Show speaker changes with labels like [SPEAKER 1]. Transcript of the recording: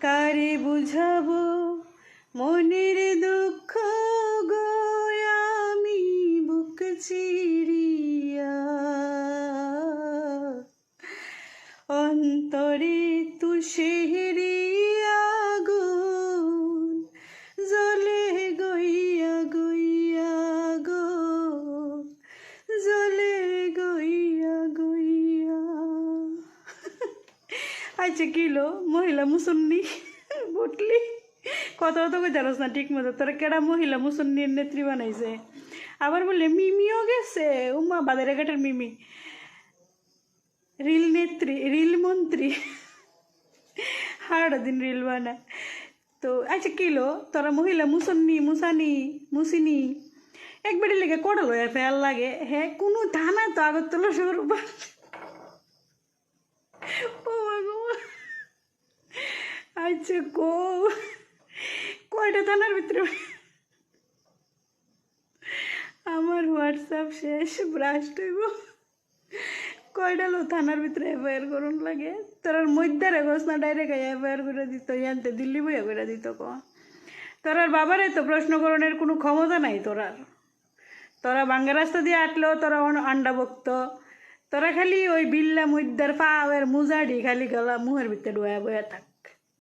[SPEAKER 1] কারে বুঝাবো? মনের দুঃখ গো আমি বুক চিরিয়া। অন্তরে তুষেরিয়া আচ্ছা কিলো, মহিলা মুসন্নি, বুটলি। কত কত করে জানোস না, ঠিক মতো। তোরা কেডা মহিলা মুসন্নির নেত্রী বানাইছে? আবার বললে, মিমিও গেছে। উমা বাজারে ঘাটের মিমি। রিল নেত্রী, রিল মন্ত্রী। হাড় দিন রিল বানায়। তো আচ্ছা কিলো, তোরা মহিলা মুসন্নি, মুসানি, মুসিনি। একবারে লেগে কড়া লয়া ফেল লাগে। হ্যাঁ কোনো থানা তো আগরতলা শহর কয়টা থানার ভিতরে? আমার হোয়াটসঅ্যাপ শেষ ব্রাস্ট হইব কয়টা লো থানার ভিতরে এফআইআর করুন লাগে? তোরার মধ্যে রেগস না ডাইরেক্ট এফআইআর করে দিত, ইয়ানতে দিল্লি বইয়া করে দিত ক। তোরার বাবারে তো প্রশ্ন করণের কোনো ক্ষমতা নাই তোরার। তোরা বাঙ্গা রাস্তা দিয়ে আটলেও তোরা আন্ডা বকত। তোরা খালি ওই বিল্লা মুদ্দার পাওয়ের মুজাডি খালি গলা মুহের ভিতরে ডুয়া বয়া থাক।